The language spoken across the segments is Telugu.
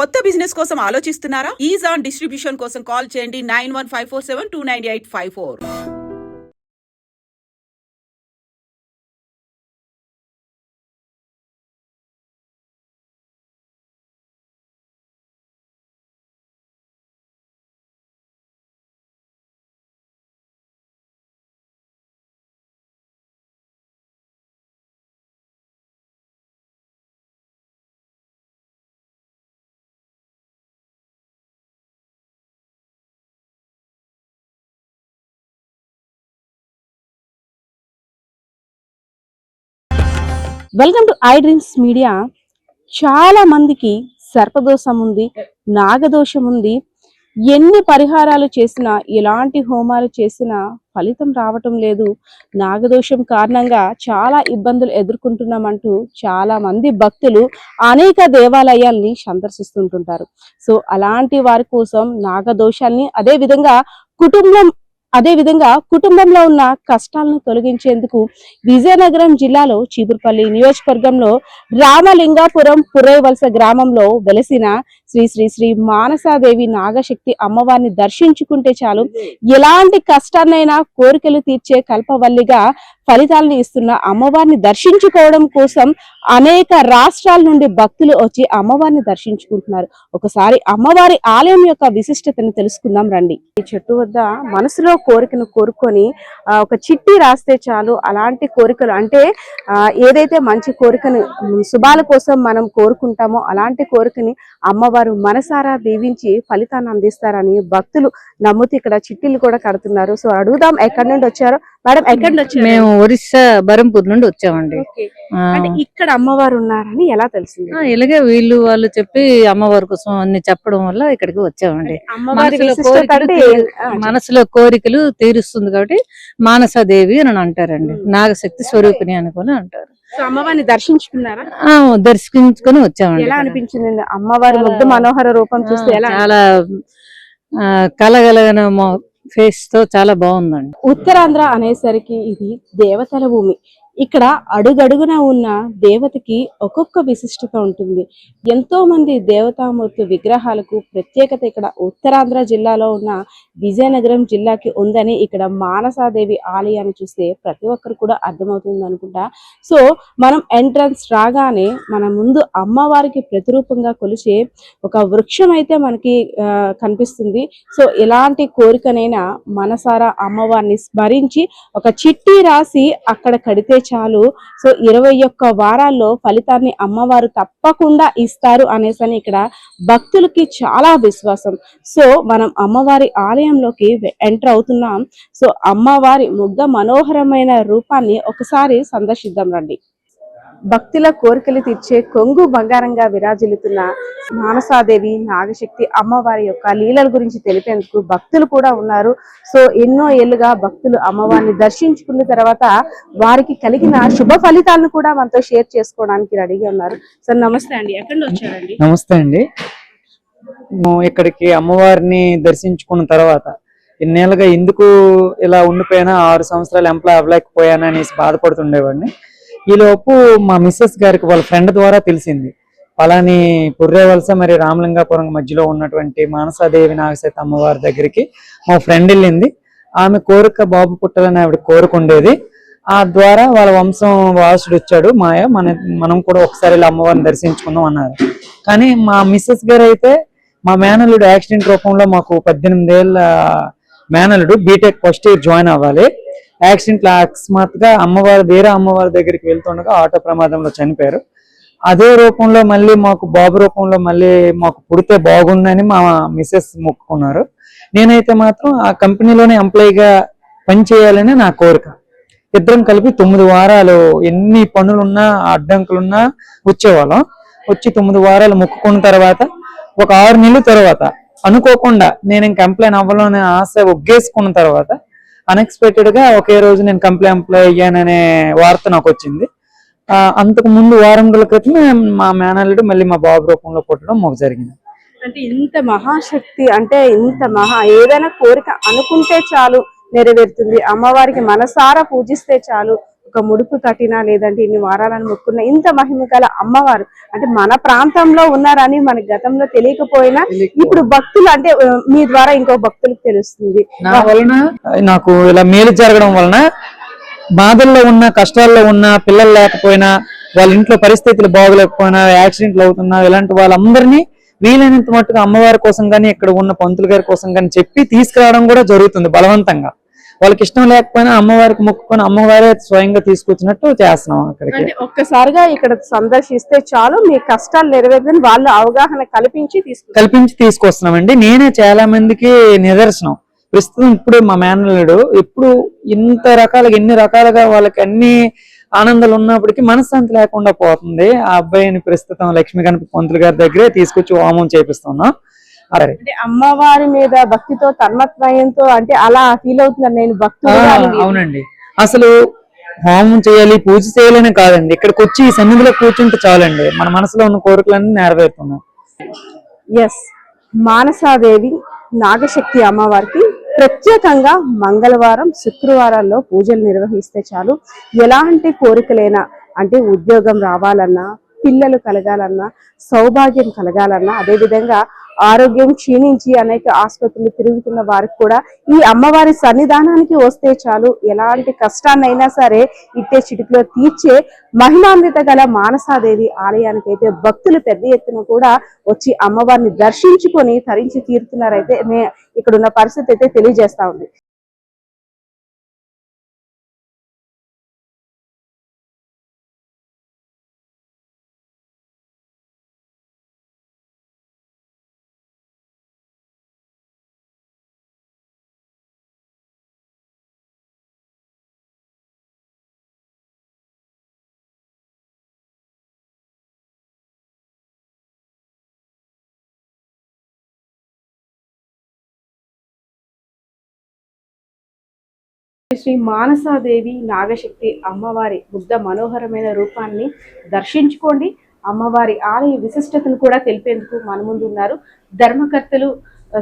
కొత్త బిజినెస్ కోసం ఆలోచిస్తున్నారా? ఈజ్ ఆన్ డిస్ట్రిబ్యూషన్ కోసం కాల్ చేయండి nine one five four seven two nine eight five four. Welcome to I dreams media చాలా మందికి సర్పదోషం ఉంది నాగదోషం ఉంది. ఎన్ని పరిహారాలు చేసినా ఎలాంటి హోమాలు చేసినా ఫలితం రావటం లేదు. నాగదోషం కారణంగా చాలా ఇబ్బందులు ఎదుర్కొంటున్నామంటూ చాలా మంది భక్తులు అనేక దేవాలయాల్ని సందర్శిస్తుంటుంటారు. సో అలాంటి వారి కోసం నాగదోషాన్ని అదే విధంగా కుటుంబం అదే విధంగా కుటుంబంలో ఉన్న కష్టాలను తొలగించేందుకు విజయనగరం జిల్లాలో చీపురుపల్లి నియోజకవర్గంలో రామలింగాపురం పురైవలస గ్రామంలో వెలసిన శ్రీ శ్రీ శ్రీ మానసాదేవి నాగశక్తి అమ్మవారిని దర్శించుకుంటే చాలు. ఎలాంటి కష్టాన్నైనా కోరికలు తీర్చే కల్పవల్లిగా ఫలితాలను ఇస్తున్న అమ్మవారిని దర్శించుకోవడం కోసం అనేక రాష్ట్రాల నుండి భక్తులు వచ్చి అమ్మవారిని దర్శించుకుంటున్నారు. ఒకసారి అమ్మవారి ఆలయం యొక్క విశిష్టతను తెలుసుకుందాం రండి. ఈ చెట్టు వద్ద మనసులో కోరికను కోరుకొని ఒక చిట్టి రాస్తే చాలు. అలాంటి కోరికలు అంటే ఏదైతే మంచి కోరికను శుభాల కోసం మనం కోరుకుంటామో అలాంటి కోరికని అమ్మవారు మనసారా దీవించి ఫలితాన్ని అందిస్తారని భక్తులు నమ్ముతూ ఇక్కడ చిట్టీలు కూడా కడుతున్నారు. సో అడుగుదాం ఎక్కడి నుండి వచ్చారో. మేడం ఎక్కడి వచ్చారు మేము ఒరిస్సా బరంపూర్ నుండి వచ్చామండి. అంటే ఇక్కడ అమ్మవారు ఉన్నారని ఎలా తెలిసింది? ఇలాగే వీళ్ళు వాళ్ళు చెప్పి అమ్మవారి కోసం అన్ని చెప్పడం వల్ల ఇక్కడికి వచ్చామండి. అమ్మవారి మనసులో కోరికలు తీరుస్తుంది కాబట్టి మానసాదేవి అని అంటారండి. నాగశక్తి స్వరూపిణి అనుకుని అంటారు. అమ్మవారిని దర్శించుకున్నారా? దర్శించుకొని వచ్చామండి ఎలా. అనిపించింది? అమ్మవారి ముగ్ధ మనోహర రూపం చూస్తే చాలా కలగలగన ఫేస్తో చాలా బాగుందండి. ఉత్తరాంధ్ర అనేసరికి ఇది దేవతల భూమి. ఇక్కడ అడుగడుగున ఉన్న దేవతకి ఒక్కొక్క విశిష్టత ఉంటుంది. ఎంతో మంది దేవతామూర్తి విగ్రహాలకు ప్రత్యేకత ఇక్కడ ఉత్తరాంధ్ర జిల్లాలో ఉన్న విజయనగరం జిల్లాకి ఉందని ఇక్కడ మానసాదేవి ఆలయాన్ని చూస్తే ప్రతి ఒక్కరు కూడా అర్థమవుతుంది అనుకుంటా. సో మనం ఎంట్రన్స్ రాగానే మన ముందు అమ్మవారికి ప్రతిరూపంగా కొలిచే ఒక వృక్షం అయితే మనకి కనిపిస్తుంది. సో ఎలాంటి కోరికనైనా మనసారా అమ్మవారిని స్మరించి ఒక చిట్టి రాసి అక్కడ కడితే చాలు. సో ఇరవై ఒక్క వారాల్లో ఫలితాన్ని అమ్మవారు తప్పకుండా ఇస్తారు అనేసి అని ఇక్కడ భక్తులకి చాలా విశ్వాసం. సో మనం అమ్మవారి ఆలయంలోకి ఎంటర్ అవుతున్నాం. సో అమ్మవారి ముగ్ధ మనోహరమైన రూపాన్ని ఒకసారి సందర్శిద్దాం రండి. భక్తుల కోరికలు తీర్చే కొంగు బంగారంగా విరాజిల్లుతున్న మానసాదేవి నాగశక్తి అమ్మవారి యొక్క లీలల గురించి తెలిపేందుకు భక్తులు కూడా ఉన్నారు. సో ఎన్నో ఏళ్ళుగా భక్తులు అమ్మవారిని దర్శించుకున్న తర్వాత వారికి కలిగిన శుభ ఫలితాలను కూడా మనతో షేర్ చేసుకోవడానికి రెడీగా ఉన్నారు. సార్ నమస్తే అండి. ఎక్కడ వచ్చారండి? నమస్తే అండి. ఇక్కడికి అమ్మవారిని దర్శించుకున్న తర్వాత ఇన్నేళ్ళుగా ఎందుకు ఇలా ఉండిపోయినా ఆరు సంవత్సరాలు ఎంప్లాయ్ అవ్వలేకపోయాను అనేసి బాధపడుతుండేవాడిని. ఈలోపు మా మిస్సెస్ గారికి వాళ్ళ ఫ్రెండ్ ద్వారా తెలిసింది. పలాని పుర్రేవలస మరి రామలింగాపురం మధ్యలో ఉన్నటువంటి మానసాదేవి నాగసేత అమ్మవారి దగ్గరికి మా ఫ్రెండ్ వెళ్ళింది. ఆమె కోరిక బాబు పుట్టాలని ఆవిడ కోరుకుండేది. ఆ ద్వారా వాళ్ళ వంశం వాసుడు వచ్చాడు. మాయ మన మనం కూడా ఒకసారి ఇలా అమ్మవారిని దర్శించుకుందాం అన్నారు. కానీ మా మిస్సెస్ గారు అయితే మా మేనలుడు యాక్సిడెంట్ రూపంలో మాకు పద్దెనిమిది ఏళ్ళ మేనలుడు B Tech first year join అవ్వాలి. యాక్సిడెంట్లో అకస్మాత్తుగా అమ్మవారు వేరే అమ్మవారి దగ్గరికి వెళ్తుండగా ఆటో ప్రమాదంలో చనిపోయారు. అదే రూపంలో మళ్ళీ మాకు బాబు రూపంలో మళ్ళీ మాకు పుడితే బాగుందని మా మిస్సెస్ మొక్కుకున్నారు. నేనైతే మాత్రం ఆ కంపెనీలోనే ఎంప్లాయీగా పనిచేయాలని నా కోరిక. ఇద్దరం కలిపి తొమ్మిది వారాలు ఎన్ని పనులున్నా అడ్డంకులున్నా వచ్చేవాళ్ళం. వచ్చి తొమ్మిది వారాలు మొక్కుకున్న తర్వాత ఒక ఆరు నెలల తర్వాత అనుకోకుండా నేను ఇంక ఎంప్లాయ్ అవ్వాలనే ఆశ ఒగ్గేసుకున్న తర్వాత అన్ఎక్స్పెక్టెడ్గా ఒకే రోజు నేను కంప్లైంట్ ఎంప్లాయ్ అయ్యాననే వార్త నాకు వచ్చింది ఆ, అంతకు ముందు వారం రోజుల క్రితమే మా మేనల్లుడు మళ్ళీ మా బాబు రూపంలో పుట్టడం మాకు జరిగింది. అంటే ఇంత మహాశక్తి అంటే ఇంత మహా ఏదైనా కోరిక అనుకుంటే చాలు నెరవేరుతుంది. అమ్మవారికి మనసారా పూజిస్తే చాలు. ఒక ముడుపు కట్టినా లేదంటే ఇన్ని వారాలను మొక్కున్న ఇంత మహిమ గల అమ్మవారు. అంటే మన ప్రాంతంలో ఉన్నారని మన గతంలో తెలియకపోయినా ఇప్పుడు భక్తులు అంటే మీ ద్వారా ఇంకో భక్తులకు తెలుస్తుంది. వలన నాకు ఇలా మేలు జరగడం వలన బాధల్లో ఉన్న కష్టాల్లో ఉన్న పిల్లలు లేకపోయినా వాళ్ళ ఇంట్లో పరిస్థితులు బాగోలేకపోయినా యాక్సిడెంట్లు అవుతున్నా ఇలాంటి వాళ్ళందరినీ వీలైనంత మట్టుగా అమ్మవారి కోసం కానీ ఇక్కడ ఉన్న పంతులు గారి కోసం కానీ చెప్పి తీసుకురావడం కూడా జరుగుతుంది బలవంతంగా. వాళ్ళకి ఇష్టం లేకపోయినా అమ్మవారికి మొక్కుకొని అమ్మవారే స్వయంగా తీసుకొచ్చినట్టు చేస్తున్నాం అక్కడికి. ఒక్కసారిగా ఇక్కడ సందర్శిస్తే చాలు మీ కష్టాలు నెరవేర్దని వాళ్ళు అవగాహన కల్పించి కల్పించి తీసుకొస్తున్నామండి. నేనే చాలా మందికి నిదర్శనం. ప్రస్తుతం ఇప్పుడు మా మేనల్లుడు ఎప్పుడు ఇంత రకాలుగా ఎన్ని రకాలుగా వాళ్ళకి అన్ని ఆనందాలు ఉన్నప్పటికీ మనశ్శాంతి లేకుండా పోతుంది. ఆ అబ్బాయిని ప్రస్తుతం లక్ష్మీ గణపతి పంతులు గారి దగ్గరే తీసుకొచ్చి హోమం చేపిస్తున్నాం. అంటే అమ్మవారి మీద భక్తితో తన్మత్వయంతో అంటే అలా ఫీల్ అవుతున్నారు నేను అవునండి. అసలు హోమం చేయాలి పూజ చేయాలని కాదండి. ఇక్కడికి వచ్చి ఈ సన్నిధిలో కూర్చుంటే చాలండి. మన మనసులో ఉన్న కోరికలన్నీ నెరవేరుతున్నాయి. ఎస్ మానసాదేవి నాగశక్తి అమ్మవారికి ప్రత్యేకంగా మంగళవారం శుక్రవారాల్లో పూజలు నిర్వహిస్తే చాలు. ఎలాంటి కోరికలైనా అంటే ఉద్యోగం రావాలన్నా పిల్లలు కలగాలన్నా సౌభాగ్యం కలగాలన్నా అదేవిధంగా ఆరోగ్యం క్షీణించి అనేక ఆసుపత్రులు తిరుగుతున్న వారికి కూడా ఈ అమ్మవారి సన్నిధానానికి వస్తే చాలు. ఎలాంటి కష్టాన్నైనా సరే ఇట్టే చిటికలో తీర్చే మహిళాన్విత గల మానసాదేవి ఆలయానికి అయితే భక్తులు పెద్ద ఎత్తున కూడా వచ్చి అమ్మవారిని దర్శించుకొని తరించి తీరుతున్నారైతే మే ఇక్కడ ఉన్న పరిస్థితి అయితే తెలియజేస్తా ఉంది. శ్రీ మానసాదేవి నాగశక్తి అమ్మవారి బుద్ధ మనోహరమైన రూపాన్ని దర్శించుకోండి. అమ్మవారి ఆలయ విశిష్టతను కూడా తెలిపేందుకు మన ముందు ఉన్నారు. ధర్మకర్తలు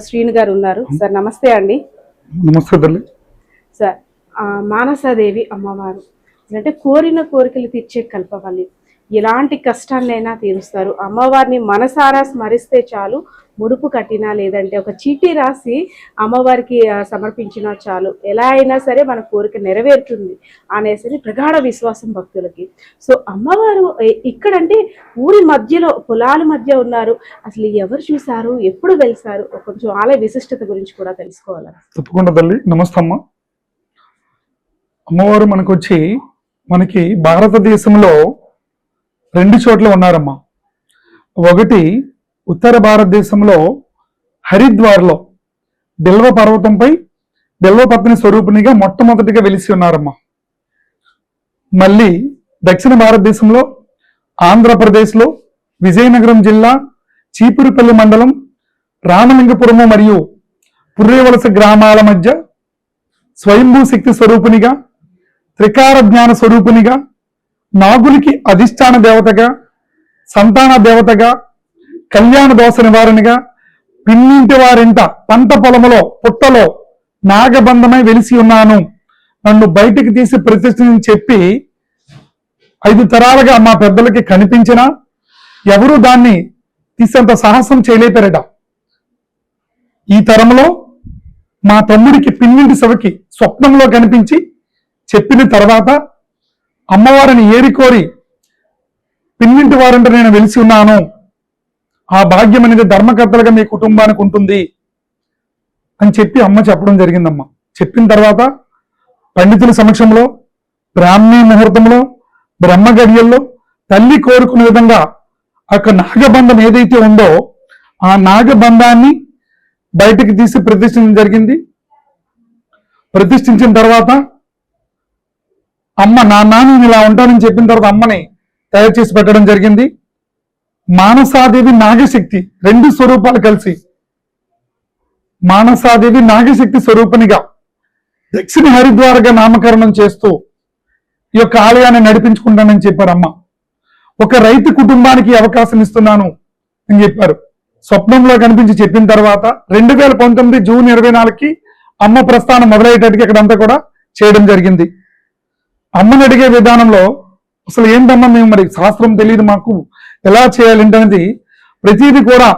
శ్రీను గారు ఉన్నారు. సార్ నమస్తే అండి. నమస్తే సార్ మానసాదేవి అమ్మవారు. అంటే కోరిన కోరికలు తీర్చే కల్పవల్లి. ఎలాంటి కష్టాన్నైనా తీరుస్తారు. అమ్మవారిని మనసారా స్మరిస్తే చాలు. ముడుపు కట్టినా లేదంటే ఒక చీటీ రాసి అమ్మవారికి సమర్పించినా చాలు. ఎలా అయినా సరే మన కోరిక నెరవేరుతుంది అనేసరి ప్రగాఢ విశ్వాసం భక్తులకి. సో అమ్మవారు ఇక్కడంటే ఊరి మధ్యలో పొలాల మధ్య ఉన్నారు. అసలు ఎవరు చూశారు? ఎప్పుడు వెలిసారు? కొంచెం ఆలయ విశిష్టత గురించి కూడా తెలుసుకోవాలి? తప్పకుండా తల్లి. నమస్తే అమ్మ. అమ్మవారు మనకు వచ్చి మనకి భారతదేశంలో రెండు చోట్ల ఉన్నారమ్మా. ఒకటి ఉత్తర భారతదేశంలో హరిద్వార్లో బిల్వ పర్వతంపై బిల్వపత్ని స్వరూపిణిగా మొట్టమొదటిగా వెలిసి ఉన్నారమ్మా. మళ్ళీ దక్షిణ భారతదేశంలో ఆంధ్రప్రదేశ్లో విజయనగరం జిల్లా చీపురుపల్లి మండలం రామలింగపురము మరియు పుర్రేవలస గ్రామాల మధ్య స్వయంభూ శక్తి స్వరూపునిగా త్రికార జ్ఞాన స్వరూపునిగా నాగులకి అధిష్టాన దేవతగా సంతాన దేవతగా కళ్యాణ దోష నివారణగా పిన్నింటి వారింట పంట పొలములో పుట్టలో నాగబంధమై వెలిసి ఉన్నాను. నన్ను బయటికి తీసి ప్రతిష్ఠని చెప్పి ఐదు తరాలుగా మా పెద్దలకి కనిపించినా ఎవరు దాన్ని తీసేంత సాహసం చేయలేపారట. ఈ తరంలో మా తమ్ముడికి పిన్నింటి సభకి స్వప్నంలో కనిపించి చెప్పిన తర్వాత అమ్మవారిని ఏరికోరి పిన్నింటి వారంటే నేను వెలిసి ఉన్నాను. ఆ భాగ్యం అనేది ధర్మకర్తలుగా మీ కుటుంబానికి ఉంటుంది అని చెప్పి అమ్మ చెప్పడం జరిగిందమ్మ. చెప్పిన తర్వాత పండితుల సమక్షంలో బ్రాహ్మీ ముహూర్తంలో బ్రహ్మ గడియల్లో తల్లి కోరుకునే విధంగా అక్కడ నాగబంధం ఏదైతే ఉందో ఆ నాగబంధాన్ని బయటికి తీసి ప్రతిష్ఠించడం జరిగింది. ప్రతిష్ఠించిన తర్వాత అమ్మ నాన్న నేను ఇలా ఉంటానని చెప్పిన తర్వాత అమ్మని తయారు చేసి పెట్టడం జరిగింది. మానసాదేవి నాగశక్తి రెండు స్వరూపాలు కలిసి. మానసాదేవి నాగశక్తి స్వరూపనిగా దక్షిణ హరిద్వారగా నామకరణం చేస్తూ ఈ యొక్క ఆలయాన్ని నడిపించుకుంటానని చెప్పారమ్మ. ఒక రైతు కుటుంబానికి అవకాశం ఇస్తున్నాను అని చెప్పారు. స్వప్నంలో కనిపించి చెప్పిన తర్వాత రెండు వేల పంతొమ్మిది జూన్ ఇరవై నాలుగుకి అమ్మ ప్రస్థానం మొదలయ్యేటట్టుగా ఇక్కడంతా కూడా చేయడం జరిగింది. అమ్మని అడిగే విధానంలో అసలు ఏంటమ్మా మేము మరి శాస్త్రం తెలియదు మాకు. ఎలా చేయాలి ఏంటనేది ప్రతిదీ కూడా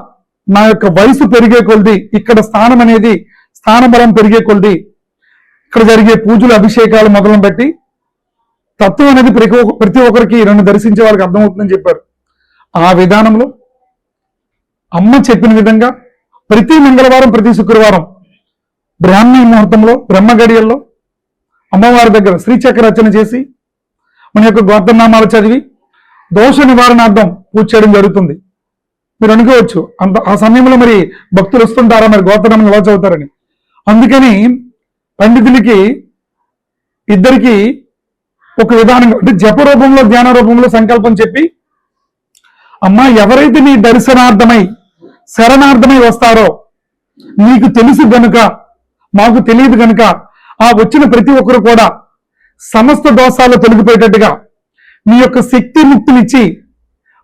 నా యొక్క వయసు పెరిగే కొలది ఇక్కడ స్థానం అనేది స్థానబలం పెరిగే కొలిది. ఇక్కడ జరిగే పూజలు అభిషేకాలు మొదలను బట్టి తత్వం అనేది ప్రతి ఒక్క- ప్రతి ఒక్కరికి నన్ను దర్శించే వాళ్ళకి అర్థమవుతుందని చెప్పారు. ఆ విధానంలో అమ్మ చెప్పిన విధంగా ప్రతి మంగళవారం ప్రతి శుక్రవారం బ్రాహ్మీ ముహూర్తంలో బ్రహ్మగడియల్లో అమ్మవారి దగ్గర శ్రీచక్ర రచన చేసి మన యొక్క గోత్రనామాలు చదివి దోష నివారణార్థం పూజ చేయడం జరుగుతుంది. మీరు అనుకోవచ్చు అంత ఆ సమయంలో మరి భక్తులు వస్తుంటారా మరి గోత్రనామం ఎలా చదువుతారని. అందుకని పండితులకి ఇద్దరికి ఒక విధానంగా అంటే జప రూపంలో ధ్యాన రూపంలో సంకల్పం చెప్పి అమ్మా ఎవరైతే నీ దర్శనార్థమై శరణార్థమై వస్తారో నీకు తెలుసు గనుక మాకు తెలియదు గనుక ఆ వచ్చిన ప్రతి ఒక్కరు కూడా సమస్త దోషాలు తొలగిపోయేటట్టుగా నీ యొక్క శక్తి ముక్తినిచ్చి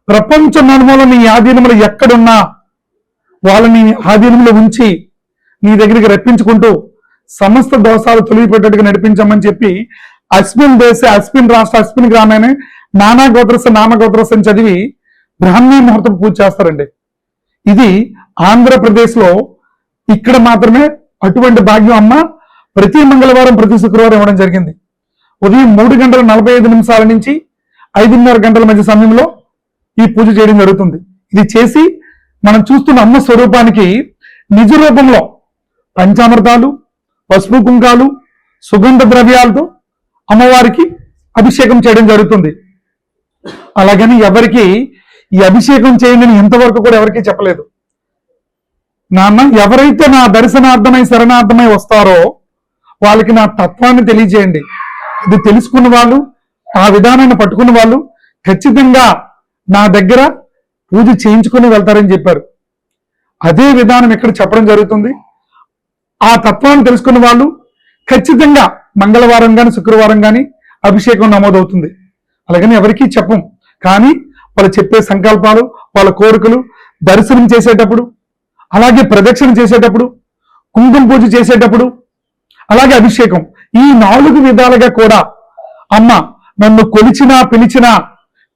ప్రపంచ నలుమూల నీ ఆధీనంలో ఎక్కడున్నా వాళ్ళని ఆధీనంలో ఉంచి నీ దగ్గరికి రప్పించుకుంటూ సమస్త దోషాలు తొలగిపెట్టేట్టుగా నడిపించమని చెప్పి అస్మిన్ దేశ అస్మిన్ రాష్ట్ర అస్మిన్ గ్రామాన్ని నానా గోత్రస నామ గోత్రస అని చదివి బ్రాహ్మీ ముహూర్తం పూజ చేస్తారండి. ఇది ఆంధ్రప్రదేశ్లో ఇక్కడ మాత్రమే అటువంటి భాగ్యం అమ్మ ప్రతి మంగళవారం ప్రతి శుక్రవారం ఇవ్వడం జరిగింది. ఉదయం మూడు గంటల నలభై ఐదు నిమిషాల నుంచి ఐదున్నర గంటల మధ్య సమయంలో ఈ పూజ చేయడం జరుగుతుంది. ఇది చేసి మనం చూస్తున్న అమ్మ స్వరూపానికి నిజ రూపంలో పంచామృతాలు పసుపు కుంకాలు సుగంధ ద్రవ్యాలతో అమ్మవారికి అభిషేకం చేయడం జరుగుతుంది. అలాగని ఎవరికి ఈ అభిషేకం చేయండి ఇంతవరకు కూడా ఎవరికీ చెప్పలేదు. నాన్న ఎవరైతే నా దర్శనార్థమై శరణార్థమై వస్తారో వాళ్ళకి నా తత్వాన్ని తెలియజేయండి. ఇది తెలుసుకున్న వాళ్ళు ఆ విధానాన్ని పట్టుకున్న వాళ్ళు ఖచ్చితంగా నా దగ్గర పూజ చేయించుకుని వెళ్తారని చెప్పారు. అదే విధానం ఇక్కడ చెప్పడం జరుగుతుంది. ఆ తత్వాన్ని తెలుసుకున్న వాళ్ళు ఖచ్చితంగా మంగళవారం కానీ శుక్రవారం కానీ అభిషేకం నమోదవుతుంది. అలాగని ఎవరికీ చెప్పం. కానీ వాళ్ళు చెప్పే సంకల్పాలు వాళ్ళ కోరికలు దర్శనం చేసేటప్పుడు అలాగే ప్రదక్షిణ చేసేటప్పుడు కుంకుమ పూజ చేసేటప్పుడు అలాగే అభిషేకం. ఈ నాలుగు విధాలుగా కూడా అమ్మ నన్ను కొలిచినా పిలిచినా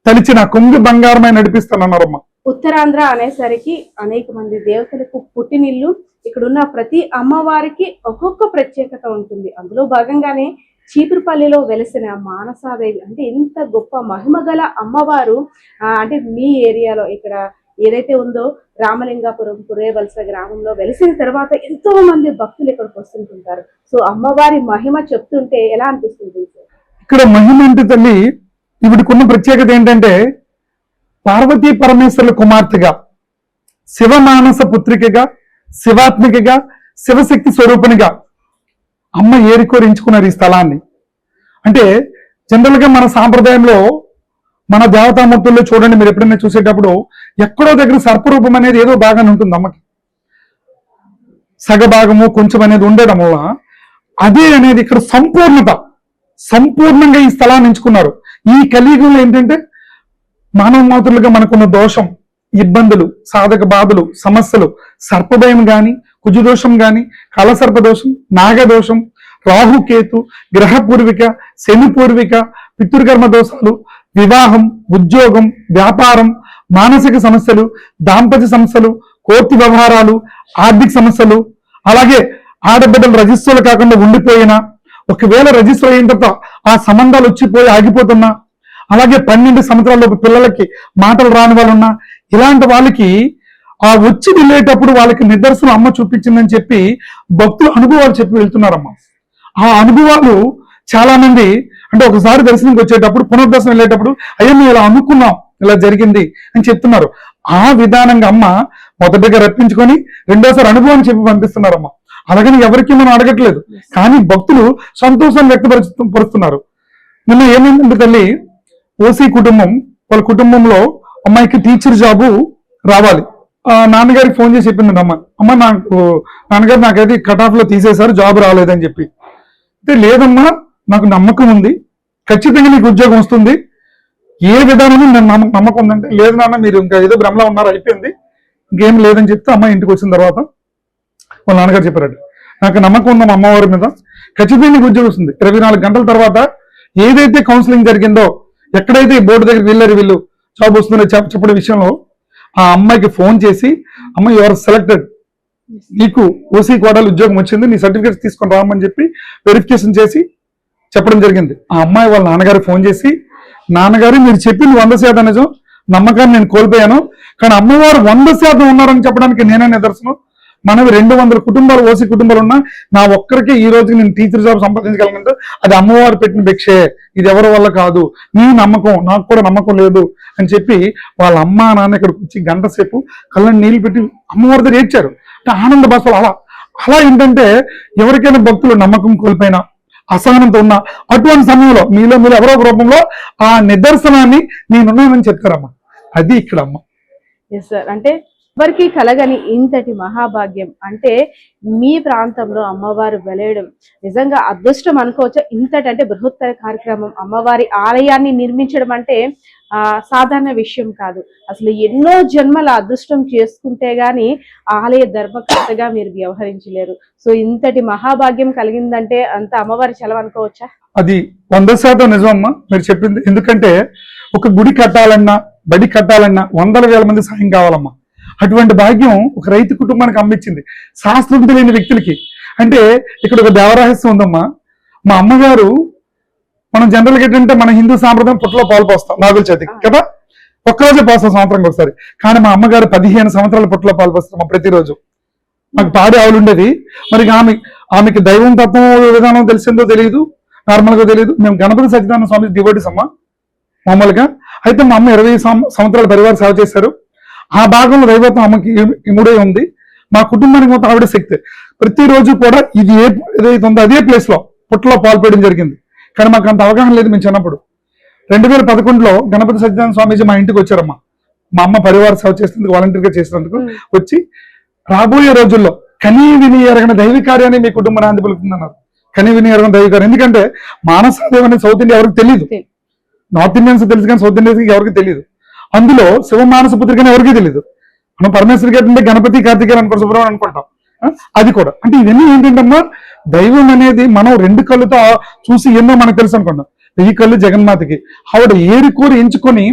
తలిచిన కొంగు బంగారమై నడిపిస్తానన్నారమ్మ. ఉత్తరాంధ్ర అనేసరికి అనేక మంది దేవతలకు పుట్టినిల్లు. ఇక్కడ ఉన్న ప్రతి అమ్మవారికి ఒక్కొక్క ప్రత్యేకత ఉంటుంది. అందులో భాగంగానే చీపురుపల్లిలో వెలిసిన మానసాదేవి అంటే ఎంత గొప్ప మహిమ గల అమ్మవారు. అంటే మీ ఏరియాలో ఇక్కడ ఏదైతే ఉందో రామలింగాపురం పురేవలస గ్రామంలో వెలిసిన తర్వాత ఎంతో మంది భక్తులు ఇక్కడికి వస్తుంటుంటారు. సో అమ్మవారి మహిమ చెప్తుంటే ఎలా అనిపిస్తుంది ఇక్కడ మహిమ అంటే తల్లి ఇవిడికున్న ప్రత్యేకత ఏంటంటే పార్వతీ పరమేశ్వరుల కుమార్తెగా శివమానస పుత్రికగా శివాత్మికగా శివశక్తి స్వరూపునిగా అమ్మ ఏరికోరించుకున్నారు ఈ స్థలాన్ని. అంటే జనరల్గా మన సాంప్రదాయంలో మన దేవతామూర్తుల్లో చూడండి మీరు ఎప్పుడైనా చూసేటప్పుడు ఎక్కడో దగ్గర సర్పరూపం అనేది ఏదో బాగానే ఉంటుంది అమ్మకి. సగభాగము కొంచెం అనేది ఉండడం వల్ల అదే అనేది ఇక్కడ సంపూర్ణత సంపూర్ణంగా ఈ స్థలాన్ని ఎంచుకున్నారు. ఈ కలియుగంలో ఏంటంటే మానవ మాతృలుగా మనకున్న దోషం ఇబ్బందులు సాధక బాధలు సమస్యలు సర్పభయం కానీ కుజుదోషం కానీ కలసర్ప దోషం నాగదోషం రాహుకేతు గ్రహ పూర్విక శని పూర్విక పితృకర్మ దోషాలు వివాహం ఉద్యోగం వ్యాపారం మానసిక సమస్యలు దాంపత్య సమస్యలు కోర్టు వ్యవహారాలు ఆర్థిక సమస్యలు అలాగే ఆడబిడ్డలు రజిస్టర్లు కాకుండా ఉండిపోయినా ఒకవేళ రిజిస్టర్ అయిన తర్వాత ఆ సంబంధాలు వచ్చిపోయి ఆగిపోతున్నా అలాగే పన్నెండు సంవత్సరాలలోపు పిల్లలకి మాటలు రాని వాళ్ళున్నా ఇలాంటి వాళ్ళకి ఆ వచ్చి వెళ్ళేటప్పుడు వాళ్ళకి నిదర్శనం అమ్మ చూపించిందని చెప్పి భక్తులు అనుభవాలు చెప్పి వెళ్తున్నారమ్మ. ఆ అనుభవాలు చాలా మంది అంటే ఒకసారి దర్శనంకి వచ్చేటప్పుడు పునర్దర్శనం వెళ్ళేటప్పుడు అయ్యో మేము ఇలా అనుకున్నాం ఇలా జరిగింది అని చెప్తున్నారు. ఆ విధానంగా అమ్మ మొదటిగా రప్పించుకొని రెండోసారి అనుభవం చెప్పి పంపిస్తున్నారమ్మ. అలాగని ఎవరికి మనం అడగట్లేదు. కానీ భక్తులు సంతోషాన్ని వ్యక్తపరుస్తు పరుస్తున్నారు. నిన్న ఏమైందంటే తల్లి ఓసీ కుటుంబం వాళ్ళ కుటుంబంలో అమ్మాయికి టీచర్ జాబు రావాలి. ఆ నాన్నగారికి ఫోన్ చేసి చెప్పింది అమ్మ. అమ్మ నాకు నాన్నగారు నాకైతే కట్ ఆఫ్లో తీసేశారు జాబ్ రాలేదని చెప్పి. అంటే లేదమ్మా నాకు నమ్మకం ఉంది. ఖచ్చితంగా నీకు ఉద్యోగం వస్తుంది. ఏ విధానం నమ్మకం ఉందంటే లేదు నాన్న మీరు ఇంకా ఏదో భ్రమలో ఉన్నారు అయిపోయింది. ఇంకేం లేదని చెప్తే అమ్మ ఇంటికి వచ్చిన తర్వాత వాళ్ళ నాన్నగారు చెప్పారట నాకు నమ్మకం ఉంది మా అమ్మవారి మీద ఖచ్చితంగా నీకు ఉద్యోగం వస్తుంది ఇరవై నాలుగు గంటల తర్వాత ఏదైతే కౌన్సిలింగ్ జరిగిందో ఎక్కడైతే ఈ బోర్డు దగ్గర వీళ్ళరు వీళ్ళు జాబ్ వస్తుందో చెప్పడం విషయంలో ఆ అమ్మాయికి ఫోన్ చేసి అమ్మాయి యువర్ సెలెక్టెడ్ నీకు ఓసీ కోడాలు ఉద్యోగం వచ్చింది నీ సర్టిఫికేట్స్ తీసుకొని రామని చెప్పి వెరిఫికేషన్ చేసి చెప్పడం జరిగింది. ఆ అమ్మాయి వాళ్ళ నాన్నగారికి ఫోన్ చేసి నాన్నగారు మీరు చెప్పింది వంద శాతం నిజం. నమ్మకాన్ని నేను కోల్పోయాను. కానీ అమ్మవారు వంద శాతం ఉన్నారని చెప్పడానికి నేనే నిదర్శనం. మనవి రెండు వందల కుటుంబాలు ఓసీ కుటుంబాలు ఉన్నా నా ఒక్కరికే ఈ రోజు నేను టీచర్ జాబ్ సంపాదించగలిగినంటే అది అమ్మవారు పెట్టిన భిక్షే. ఇది ఎవరి వల్ల కాదు. నీ నమ్మకం నాకు కూడా నమ్మకం లేదు అని చెప్పి వాళ్ళ అమ్మ నాన్న ఇక్కడికి వచ్చి గంట సేపు కళ్ళని నీళ్ళు పెట్టి అమ్మవారి దగ్గర ఏడ్చారు. అంటే ఆనంద భాషలు అలా అలా ఏంటంటే ఎవరికైనా భక్తులు నమ్మకం కోల్పోయినా అసహనంతో ఉన్న అటువంటి సమయంలో మీలో మీరు ఎవరో ఒక రూపంలో ఆ నిదర్శనాన్ని నేనున్నానని చెప్తారమ్మా. అది ఇక్కడ అమ్మ. అంటే ఎవరికి కలగని ఇంతటి మహాభాగ్యం అంటే మీ ప్రాంతంలో అమ్మవారు వెలయడం. నిజంగా అదృష్టం అనుకోవచ్చు? ఇంతటి అంటే బృహత్తర కార్యక్రమం అమ్మవారి ఆలయాన్ని నిర్మించడం అంటే ఆ సాధారణ విషయం కాదు. అసలు ఎన్నో జన్మల అదృష్టం చేసుకుంటే గాని ఆలయ ధర్మకర్తగా మీరు వ్యవహరించలేరు. సో ఇంతటి మహాభాగ్యం కలిగిందంటే అంత అమ్మవారి చలవ అనుకోవచ్చా? అది వంద శాతం నిజం అమ్మా మీరు చెప్పింది. ఎందుకంటే ఒక గుడి కట్టాలన్నా బడి కట్టాలన్నా వందల వేల మంది సాయం కావాలమ్మా. అటువంటి భాగ్యం ఒక రైతు కుటుంబానికి అమ్మిచ్చింది. శాస్త్రం తెలియని వ్యక్తులకి. అంటే ఇక్కడ ఒక దేవరహస్యం ఉందమ్మా. మా అమ్మగారు మనం జనరల్గా ఏంటంటే మన హిందూ సాంప్రదాయం పుట్టలో పాలు పోస్తాం నాగుల చేతికి కదా? ఒక్కరోజే పోస్తాం సంవత్సరంకి ఒకసారి. కానీ మా అమ్మగారు పదిహేను సంవత్సరాల పుట్టలో పాలు పోస్తాం ప్రతిరోజు. మాకు పాడి ఆవులు ఉండేది. మరి ఆమె ఆమెకి దైవం తత్వం విధానం తెలిసిందో తెలియదు నార్మల్గా తెలియదు మేము గణపతి సత్యనారాయణ స్వామి డివోటీస్ అమ్మ మామూలుగా. అయితే మా అమ్మ ఇరవై సంవత్సరాల పరివార సేవ చేశారు. ఆ భాగంలో దైవత్వం అమ్మకి ఇముడే ఉంది. మా కుటుంబానికి మొత్తం ఆవిడ శక్తి. ప్రతిరోజు కూడా ఇది ఏ ఏదైతే ఉందో అదే ప్లేస్లో పుట్టలో పాల్పడడం జరిగింది. కానీ మాకు అంత అవగాహన లేదు మేము చిన్నప్పుడు. రెండు వేల పదకొండులో గణపతి సత్యనారాయణ స్వామీజీ మా ఇంటికి వచ్చారమ్మా. మా అమ్మ పరివార సేవ చేసినందుకు వాలంటీర్గా చేసినందుకు వచ్చి రాబోయే రోజుల్లో కనీ విని ఎరగని దైవ కార్యాన్ని మీ కుటుంబం నాంది పలుకుతుందన్నారు. కనీ విని ఎరగని దైవ కార్యం. ఎందుకంటే మానసదేవ్ అనేది సౌత్ ఇండియా ఎవరికి తెలియదు. నార్త్ ఇండియన్స్ తెలుసు కానీ సౌత్ ఇండియన్స్ ఎవరికి తెలియదు అందులో శివ మానస పుత్రిక అని ఎవరికి తెలియదు మనం పరమేశ్వరి గారు అంటే గణపతి కార్తికేయ అనుకో సుబ్రహ్మణ్యం అనుకుంటాం? అది కూడా. అంటే ఇవన్నీ ఏంటంటమ్మా దైవం అనేది మనం రెండు కళ్ళుతో చూసి ఎన్నో మనకు తెలుసు అనుకుంటాం. వెయ్యి కళ్ళు జగన్మాతకి. ఆవిడ ఏరి కోరి ఎంచుకొని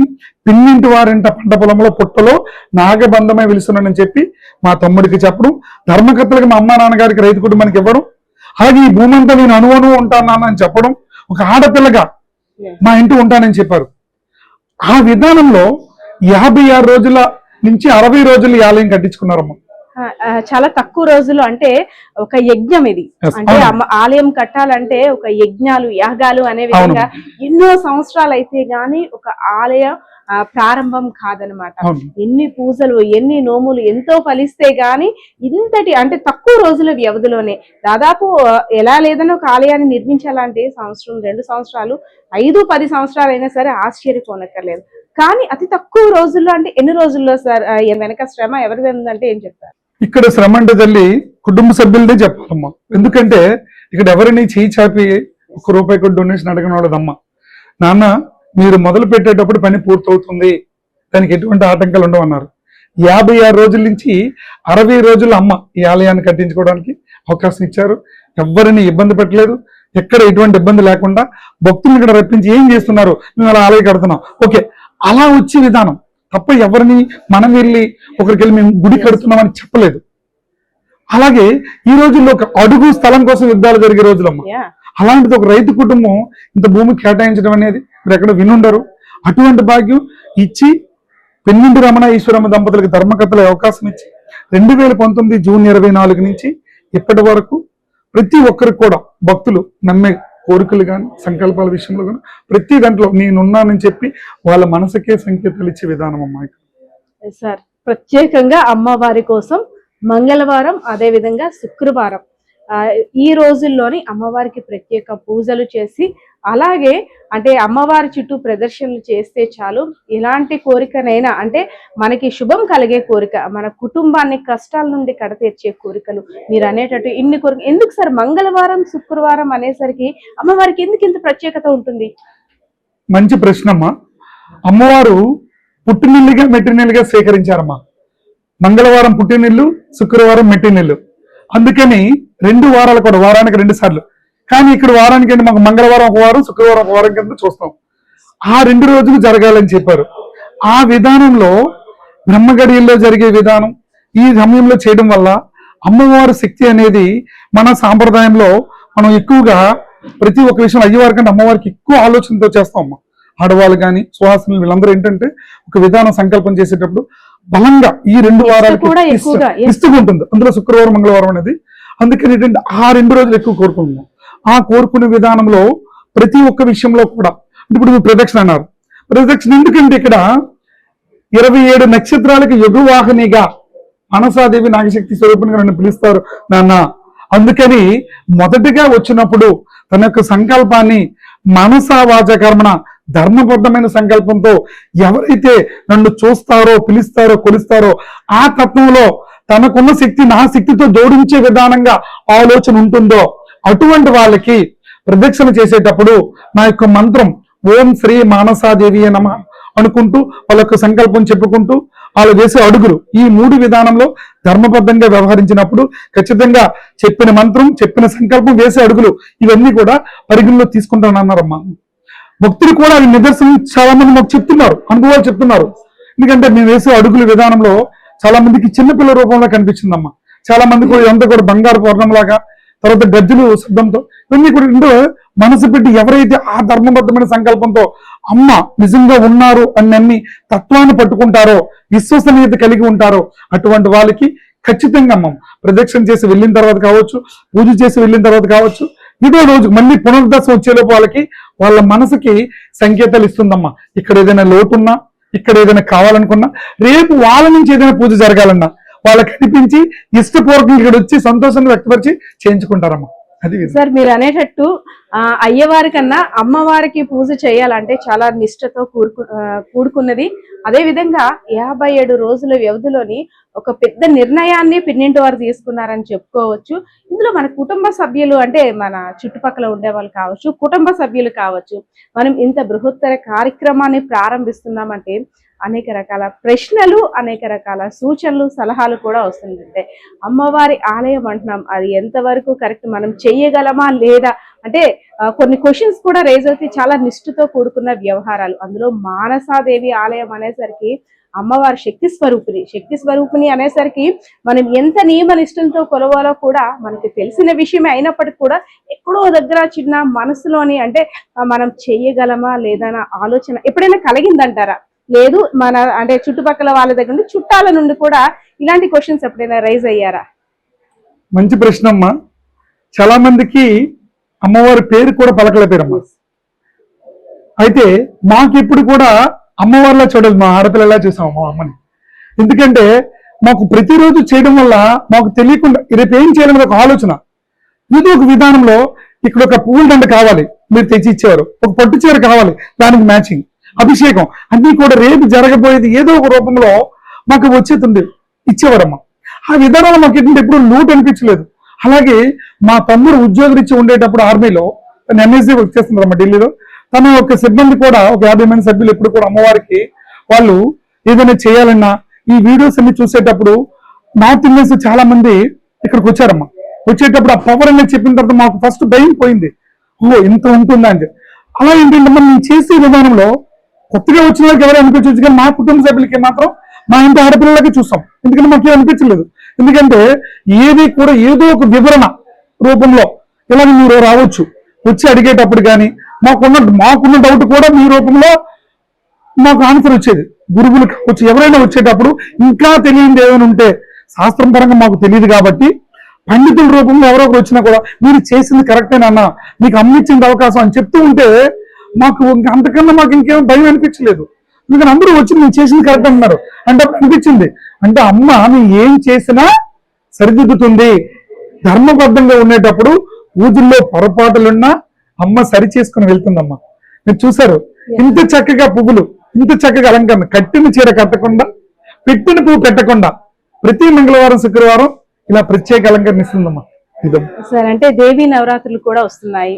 పిన్నింటి వారింట పంట పొలంలో పుట్టలో నాగబంధమై వెలుస్తున్నానని చెప్పి మా తమ్ముడికి చెప్పడం ధర్మకర్తలకు మా అమ్మా నాన్నగారికి రైతు కుటుంబానికి ఇవ్వడం అలాగే ఈ భూమి అంతా నేను అనువను ఉంటాను అని చెప్పడం ఒక ఆడపిల్లగా మా ఇంటి ఉంటానని చెప్పారు. ఆ విధానంలో యాభై ఆరు రోజుల నుంచి అరవై రోజులు ఈ ఆలయం కట్టించుకున్నారమ్మ. చాలా తక్కువ రోజులు అంటే ఒక యజ్ఞం ఇది. అంటే ఆలయం కట్టాలంటే ఒక యజ్ఞాలు యాగాలు అనే విధంగా ఎన్నో సంవత్సరాలు అయితే గాని ఒక ఆలయ ప్రారంభం కాదనమాట. ఎన్ని పూజలు ఎన్ని నోములు ఎంతో ఫలిస్తే గాని ఇంతటి అంటే తక్కువ రోజుల వ్యవధిలోనే దాదాపు ఎలా లేదని ఆలయాన్ని నిర్మించాలంటే సంవత్సరం రెండు సంవత్సరాలు ఐదు పది సంవత్సరాలు అయినా సరే ఆశ్చర్యపోనక్కర్లేదు. కానీ అతి తక్కువ రోజుల్లో అంటే ఎన్ని రోజుల్లో సార్ వెనక శ్రమ ఎవరిది ఉందంటే ఏం చెప్తారు? ఇక్కడ శ్రమ అంటే తల్లి కుటుంబ సభ్యులదే చెప్పాలమ్మా. ఎందుకంటే ఇక్కడ ఎవరిని చేయి చాపి ఒక రూపాయి కూడా డొనేషన్ అడగని వాళ్ళదమ్మా. నాన్న మీరు మొదలు పెట్టేటప్పుడు పని పూర్తవుతుంది. దానికి ఎటువంటి ఆటంకాలు ఉండవన్నారు. యాభై ఆరు రోజుల నుంచి అరవై రోజుల అమ్మ ఈ ఆలయాన్ని కట్టించుకోవడానికి అవకాశం ఇచ్చారు. ఎవరిని ఇబ్బంది పెట్టలేదు. ఎక్కడ ఎటువంటి ఇబ్బంది లేకుండా భక్తులను ఇక్కడ రప్పించి ఏం చేస్తున్నారు? మేము అలా ఆలయ కడుతున్నాం. ఓకే. అలా వచ్చే విధానం తప్ప ఎవరిని మనం వెళ్ళి ఒకరికి వెళ్ళి మేము గుడి కడుతున్నామని చెప్పలేదు. అలాగే ఈ రోజుల్లో ఒక అడుగు స్థలం కోసం యుద్ధాలు జరిగే రోజులమ్మ. అలాంటిది ఒక రైతు కుటుంబం ఇంత భూమి కేటాయించడం అనేది మీరు ఎక్కడ వినుండరు. అటువంటి భాగ్యం ఇచ్చి పెన్నింటి రమణ ఈశ్వరమ్మ దంపతులకు ధర్మకథల అవకాశం ఇచ్చి రెండు వేల పంతొమ్మిది జూన్ ఇరవై నాలుగు నుంచి ఇప్పటి వరకు ప్రతి ఒక్కరికి కూడా భక్తులు నమ్మే కోరికలు కానీ సంకల్పాల విషయంలో కానీ ప్రతి దాంట్లో నేనున్నానని చెప్పి వాళ్ళ మనసుకే సంకేతాలు ఇచ్చే విధానం అమ్మా సార్ ప్రత్యేకంగా అమ్మవారి కోసం మంగళవారం అదే విధంగా శుక్రవారం. ఈ రోజుల్లోని అమ్మవారికి ప్రత్యేక పూజలు చేసి అలాగే అంటే అమ్మవారి చుట్టూ ప్రదర్శనలు చేస్తే చాలు. ఎలాంటి కోరికనైనా అంటే మనకి శుభం కలిగే కోరిక మన కుటుంబాన్ని కష్టాల నుండి కడతీర్చే కోరికలు మీరు అనేటట్టు ఇన్ని కోరిక ఎందుకు సార్ మంగళవారం శుక్రవారం అనేసరికి అమ్మవారికి ఎందుకు ఇంత ప్రత్యేకత ఉంటుంది? మంచి ప్రశ్న అమ్మా అమ్మవారు పుట్టినిల్లుగా మెట్టినిల్లుగా స్వీకరించారమ్మా మంగళవారం పుట్టినిల్లు శుక్రవారం మెట్టినిల్లు. అందుకని రెండు వారాలు కూడా వారానికి రెండు సార్లు. కానీ ఇక్కడ వారానికి అంటే మాకు మంగళవారం ఒక వారం శుక్రవారం ఒక వారం కింద చూస్తాం. ఆ రెండు రోజులు జరగాలని చెప్పారు. ఆ విధానంలో బ్రహ్మగడియల్లో జరిగే విధానం ఈ సమయంలో చేయడం వల్ల అమ్మవారి శక్తి అనేది మన సాంప్రదాయంలో మనం ఎక్కువగా ప్రతి ఒక్క విషయం అయ్యేవారి కంటే అమ్మవారికి ఎక్కువ ఆలోచనతో చేస్తాం అమ్మ. ఆడవాళ్ళు కానీ సుహాసినులు వీళ్ళందరూ ఏంటంటే ఒక విధానం సంకల్పం చేసేటప్పుడు బలంగా ఈ రెండు వారాలకి ఉంటుంది అందులో శుక్రవారం మంగళవారం అనేది. అందుకని ఏంటంటే ఆ రెండు రోజులు ఎక్కువ కోరుకుంటున్నాం. ఆ కోరుకునే విధానంలో ప్రతి ఒక్క విషయంలో కూడా ఇప్పుడు మీరు ప్రదక్షిణ అన్నారు. ప్రదక్షిణ ఎందుకంటే ఇక్కడ ఇరవై ఏడు నక్షత్రాలకి యుగవాహినిగా మనసాదేవి నాగశక్తి స్వరూపంగా నన్ను పిలుస్తారు నాన్న. అందుకని మొదటిగా వచ్చినప్పుడు తన యొక్క సంకల్పాన్ని మనసా వాచ కర్మణ ధర్మబద్ధమైన సంకల్పంతో ఎవరైతే నన్ను చూస్తారో పిలుస్తారో కొలుస్తారో ఆ తత్వంలో తనకున్న శక్తి నా శక్తితో జోడించే విధానంగా ఆలోచన ఉంటుందో అటువంటి వాళ్ళకి ప్రదక్షిణ చేసేటప్పుడు నా యొక్క మంత్రం ఓం శ్రీ మానసాదేవి నమ అనుకుంటూ వాళ్ళ యొక్క సంకల్పం చెప్పుకుంటూ వాళ్ళు వేసే అడుగులు ఈ మూడు విధానంలో ధర్మబద్ధంగా వ్యవహరించినప్పుడు ఖచ్చితంగా చెప్పిన మంత్రం చెప్పిన సంకల్పం వేసే అడుగులు ఇవన్నీ కూడా పరిగణలో తీసుకుంటానన్నారమ్మా. భక్తులు కూడా అది నిదర్శనం చాలా మంది మాకు చెప్తున్నారు అనుభవాలు చెప్తున్నారు. ఎందుకంటే మేము వేసే అడుగుల విధానంలో చాలా మందికి చిన్నపిల్ల రూపంలో కనిపించిందమ్మా. చాలా మంది కూడా ఇదంతా కూడా బంగారు పౌర్ణం లాగా తర్వాత గజ్జులు శబ్దంతో ఇవన్నీ కూడా రెండో మనసు పెట్టి ఎవరైతే ఆ ధర్మబద్ధమైన సంకల్పంతో అమ్మ నిజంగా ఉన్నారు అని అన్ని తత్వాన్ని పట్టుకుంటారో విశ్వసనీయత కలిగి ఉంటారో అటువంటి వాళ్ళకి ఖచ్చితంగా అమ్మ ప్రదక్షిణ చేసి వెళ్ళిన తర్వాత కావచ్చు పూజ చేసి వెళ్ళిన తర్వాత కావచ్చు ఇదే రోజు మళ్ళీ పునర్దశ వచ్చేలోపు వాళ్ళకి వాళ్ళ మనసుకి సంకేతాలు ఇస్తుందమ్మా. ఇక్కడ ఏదైనా లోటున్నా ఇక్కడ ఏదైనా కావాలనుకున్నా రేపు వాళ్ళ నుంచి ఏదైనా పూజ జరగాలన్నా వాళ్ళకి అనిపించి ఇష్టపూర్వకంగా ఇక్కడ వచ్చి సంతోషాన్ని వ్యక్తపరిచి చేయించుకుంటారమ్మా. అది సార్ మీరు అనేటట్టు అయ్యవారి కన్నా అమ్మవారికి పూజ చేయాలంటే చాలా నిష్ఠతో కూడుకు కూడుకున్నది. అదే విధంగా యాభై ఏడు రోజుల వ్యవధిలోని ఒక పెద్ద నిర్ణయాన్ని పిన్నింటి వారు తీసుకున్నారని చెప్పుకోవచ్చు. ఇందులో మన కుటుంబ సభ్యులు అంటే మన చుట్టుపక్కల ఉండే వాళ్ళు కావచ్చు కుటుంబ సభ్యులు కావచ్చు మనం ఇంత బృహత్తర కార్యక్రమాన్ని ప్రారంభిస్తున్నామంటే అనేక రకాల ప్రశ్నలు అనేక రకాల సూచనలు సలహాలు కూడా వస్తుంటాయి. అమ్మవారి ఆలయం అంటున్నాం అది ఎంతవరకు కరెక్ట్ మనం చెయ్యగలమా లేదా అంటే కొన్ని క్వశ్చన్స్ కూడా రేజ్ అవుతాయి చాలా నిష్ఠతో కూడుకున్న వ్యవహారాలు. అందులో మానసాదేవి ఆలయం అనేసరికి అమ్మవారి శక్తి స్వరూపిణి. శక్తి స్వరూపిణి అనేసరికి మనం ఎంత నియమ నిష్ఠలతో కొలవాలో కూడా మనకి తెలిసిన విషయమే అయినప్పటికీ కూడా ఎక్కడో దగ్గర చిన్న మనసులోని అంటే మనం చెయ్యగలమా లేదా ఆలోచన ఎప్పుడైనా కలిగిందంటారా? లేదు మన అంటే చుట్టుపక్కల వాళ్ళ దగ్గర నుండి చుట్టాల నుండి కూడా ఇలాంటి క్వశ్చన్స్ ఎప్పుడైనా రైజ్ అయ్యారా? మంచి ప్రశ్న అమ్మా చాలా మందికి అమ్మవారి పేరు కూడా పలకలేపారమ్మా అయితే మాకిప్పుడు కూడా అమ్మవారిలా చూడదు మా ఆడపిల్లలా చూసాం మా అమ్మని. ఎందుకంటే మాకు ప్రతిరోజు చేయడం వల్ల మాకు తెలియకుండా రేపు ఏం చేయాలని ఒక ఆలోచన. ఏదో ఒక విధానంలో ఇక్కడ ఒక పువ్వుల దండ కావాలి మీరు తెచ్చి ఇచ్చేవారు. ఒక పట్టు చీర కావాలి దానికి మ్యాచింగ్ అభిషేకం. అన్నీ కూడా రేపు జరగబోయేది ఏదో ఒక రూపంలో మాకు వచ్చేతుంది ఇచ్చేవారమ్మా. ఆ విధానంలో మాకు ఏంటంటే ఎప్పుడు లూట్ అనిపించలేదు. అలాగే మా తమ్ముడు ఉద్యోగరీత్యా ఉండేటప్పుడు ఆర్మీలో తను ఎంఎస్సీ వర్క్ చేస్తున్నారమ్మా ఢిల్లీలో. తన యొక్క సిబ్బంది కూడా ఒక యాభై మంది సభ్యులు ఇప్పుడు కూడా అమ్మవారికి వాళ్ళు ఏదైనా చేయాలన్నా ఈ వీడియోస్ అన్ని చూసేటప్పుడు నార్త్ ఇండియన్స్ చాలా మంది ఇక్కడికి వచ్చారమ్మా. వచ్చేటప్పుడు ఆ పవర్ అనేది చెప్పిన తర్వాత మాకు ఫస్ట్ భయం పోయింది. ఓ ఇంత ఉంటుందా అని అలా ఏంటంటే మనం చేసే విధానంలో కొత్తగా వచ్చిన వాళ్ళకి ఎవరు అనిపించవచ్చు కానీ మా కుటుంబ సభ్యులకి మాత్రం మా ఇంటి ఆడపిల్లలకి చూస్తాం. ఎందుకంటే మాకు ఏం అనిపించలేదు. ఎందుకంటే ఏది కూడా ఏదో ఒక వివరణ రూపంలో ఇలా మీరు రావచ్చు. వచ్చి అడిగేటప్పుడు కానీ మాకున్న మాకున్న డౌట్ కూడా మీ రూపంలో మాకు ఆన్సర్ వచ్చేది. గురువులు వచ్చి ఎవరైనా వచ్చేటప్పుడు ఇంకా తెలియదు ఏమైనా ఉంటే శాస్త్రం పరంగా మాకు తెలియదు కాబట్టి పండితుల రూపంలో ఎవరో ఒకరు వచ్చినా కూడా మీరు చేసింది కరెక్టేనన్నా మీకు అమ్మిచ్చింది అవకాశం అని చెప్తూ ఉంటే మాకు అంతకన్నా మాకు ఇంకేం భయం అనిపించలేదు. ఎందుకంటే అందరూ వచ్చి మీరు చేసింది కరెక్ట్ అన్నారు అంటే అనిపించింది. అంటే అమ్మ నేను ఏం చేసినా సరిదిద్దుతుంది. ధర్మబద్ధంగా ఉండేటప్పుడు పూజల్లో పొరపాటులున్నా అమ్మ సరి చేసుకుని వెళ్తుందమ్మా. మీరు చూసారు ఇంత చక్కగా పువ్వులు ఇంత చక్కగా అలంకరణ కట్టిన చీర కట్టకుండా పెట్టిన పువ్వు పెట్టకుండా ప్రతి మంగళవారం శుక్రవారం ఇలా ప్రత్యేక అలంకరణ ఇస్తుందమ్మా. సార్ అంటే దేవీ నవరాత్రులు కూడా వస్తున్నాయి.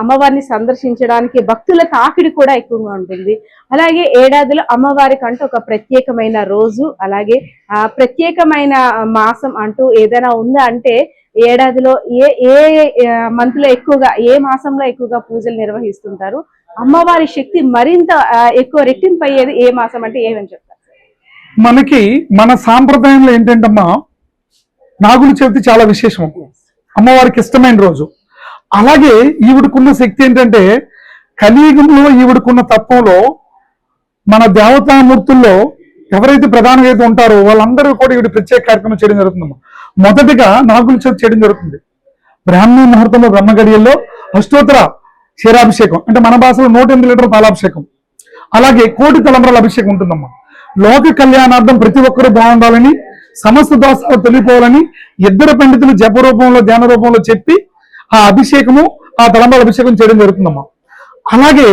అమ్మవారిని సందర్శించడానికి భక్తుల తాకిడి కూడా ఎక్కువగా ఉంటుంది. అలాగే ఏడాదిలో అమ్మవారికి అంటూ ఒక ప్రత్యేకమైన రోజు అలాగే ఆ ప్రత్యేకమైన మాసం అంటూ ఏదైనా ఉందా అంటే ఏడాదిలో ఏ ఏ మంత్లో ఎక్కువగా ఏ మాసంలో ఎక్కువగా పూజలు నిర్వహిస్తుంటారు? అమ్మవారి శక్తి మరింత ఎక్కువ రెట్టింపు అయ్యేది ఏ మాసం అంటే ఏమని చెప్తారు? మనకి మన సాంప్రదాయంలో ఏంటంటమ్మా నాగుల చవితి చాలా విశేషం. అమ్మవారికి ఇష్టమైన రోజు. అలాగే ఈవిడకున్న శక్తి ఏంటంటే కలియుగంలో ఈవిడకున్న తత్వంలో మన దేవతామూర్తుల్లో ఎవరైతే ప్రధానంగా అయితే ఉంటారో వాళ్ళందరూ కూడా ఈవిడ ప్రత్యేక కార్యక్రమం చేయడం జరుగుతుందమ్మా. మొదటిగా నాగుల చేతి చేయడం జరుగుతుంది. బ్రాహ్మణ ముహూర్తంలో బ్రహ్మగడియల్లో అష్టోత్తర క్షీరాభిషేకం అంటే మన భాషలో నూట ఎనిమిది లీటర్ల పాలాభిషేకం. అలాగే కోటి తలంబరాల అభిషేకం ఉంటుందమ్మా. లోక కళ్యాణార్థం ప్రతి ఒక్కరూ బాగుండాలని సమస్త దోషాలు తొలిపోవాలని ఇద్దరు పండితులు జప రూపంలో ధ్యాన రూపంలో చెప్పి ఆ అభిషేకము ఆ తలంబాల అభిషేకం చేయడం జరుగుతుందమ్మా. అలాగే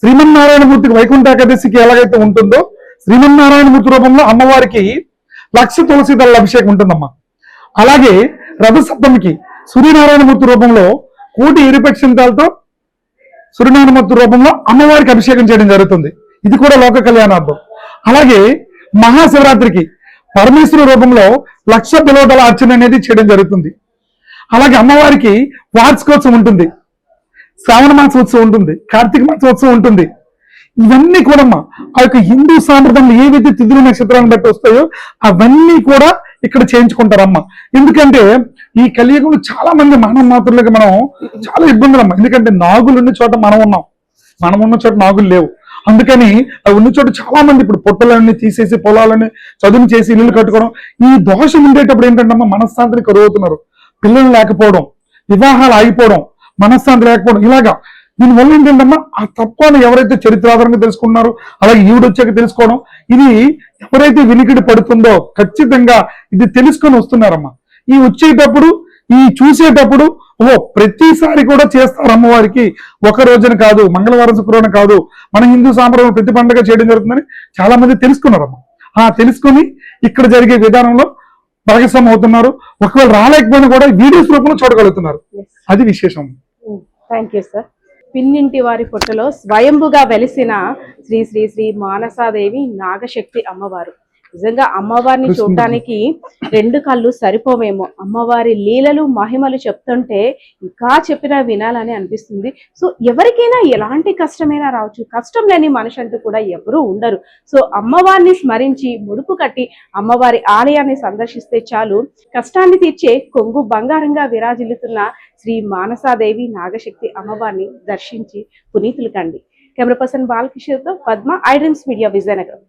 శ్రీమన్నారాయణమూర్తికి వైకుంఠ ఏకాదశికి ఎలాగైతే ఉంటుందో శ్రీమన్నారాయణమూర్తి రూపంలో అమ్మవారికి లక్ష తులసి దళ అభిషేకం ఉంటుందమ్మా. అలాగే రథసప్తమికి సూర్యనారాయణమూర్తి రూపంలో కోటి ఇరుపక్షంతాలతో సూర్యనారాయణమూర్తి రూపంలో అమ్మవారికి అభిషేకం చేయడం జరుగుతుంది. ఇది కూడా లోక కళ్యాణార్థం. అలాగే మహాశివరాత్రికి పరమేశ్వర రూపంలో లక్ష బిలోదల అర్చన అనేది చేయడం జరుగుతుంది. అలాగే అమ్మవారికి వార్షికోత్సవం ఉంటుంది. శ్రావణ మాసోత్సవం ఉంటుంది. కార్తీక మాసోత్సవం ఉంటుంది. ఇవన్నీ కూడా ఆ యొక్క హిందూ సాంప్రదాయంలో ఏవైతే తిథుల నక్షత్రాలను బట్టి వస్తాయో అవన్నీ కూడా ఇక్కడ చేయించుకుంటారమ్మ. ఎందుకంటే ఈ కలియుగంలో చాలా మంది మానవ మాతృలకు మనం చాలా ఇబ్బందులు అమ్మ ఎందుకంటే నాగులు ఉన్న చోట మనం ఉన్నాం. మనం ఉన్న చోట నాగులు లేవు. అందుకని అవి ఉన్న చోట చాలా మంది ఇప్పుడు పొట్టలన్నీ తీసేసి పొలాలని చదువు చేసి ఇల్లు కట్టుకోవడం ఈ దోషం ఉండేటప్పుడు ఏంటంటే అమ్మ మనశ్శాంతిని అవుతున్నారు పిల్లలు లేకపోవడం వివాహాలు ఆగిపోవడం మనశ్శాంతి లేకపోవడం ఇలాగా. దీనివల్ల ఏంటంటమ్మా ఆ తత్వాన్ని ఎవరైతే చరిత్రాధారంగా తెలుసుకున్నారో అలాగే ఈవిడ వచ్చాక తెలుసుకోవడం ఇది ఎవరైతే వినికిడి పడుతుందో ఖచ్చితంగా ఇది తెలుసుకొని వస్తున్నారమ్మా. ఈ వచ్చేటప్పుడు ఈ చూసేటప్పుడు ఓ ప్రతిసారి కూడా చేస్తారు అమ్మవారికి. ఒక రోజున కాదు మంగళవారం శుక్రవారం కాదు మన హిందూ సాంప్రదాయం ప్రతి పండుగ చేయడం జరుగుతుందని చాలా మంది తెలుసుకున్నారమ్మా. ఆ తెలుసుకొని ఇక్కడ జరిగే విధానంలో భాగస్వామి అవుతున్నారు. ఒకవేళ రాలేకపోయినా కూడా వీడియోస్ రూపంలో చూడగలుగుతున్నారు. అది విశేషం. థ్యాంక్ యూ సార్ పిన్నింటి వారి పుట్టలో స్వయంభుగా వెలిసిన శ్రీ శ్రీ శ్రీ మానసాదేవి నాగశక్తి అమ్మవారు. నిజంగా అమ్మవారిని. చూడటానికి రెండు కళ్ళు సరిపోవేమో. అమ్మవారి లీలలు మహిమలు చెప్తుంటే ఇంకా చెప్పినా వినాలని అనిపిస్తుంది. సో ఎవరికైనా ఎలాంటి కష్టమైనా రావచ్చు. కష్టం లేని మనిషి అంటూ కూడా ఎవరూ ఉండరు. సో అమ్మవారిని స్మరించి ముడుపు కట్టి అమ్మవారి ఆలయాన్ని సందర్శిస్తే చాలు. కష్టాన్ని తీర్చే కొంగు బంగారంగా విరాజిల్లుతున్న శ్రీ మానసాదేవి నాగశక్తి అమ్మవారిని దర్శించి పునీతులు కండి. Camera person బాలకిషోర్తో Padma I dreams media Vizianagaram.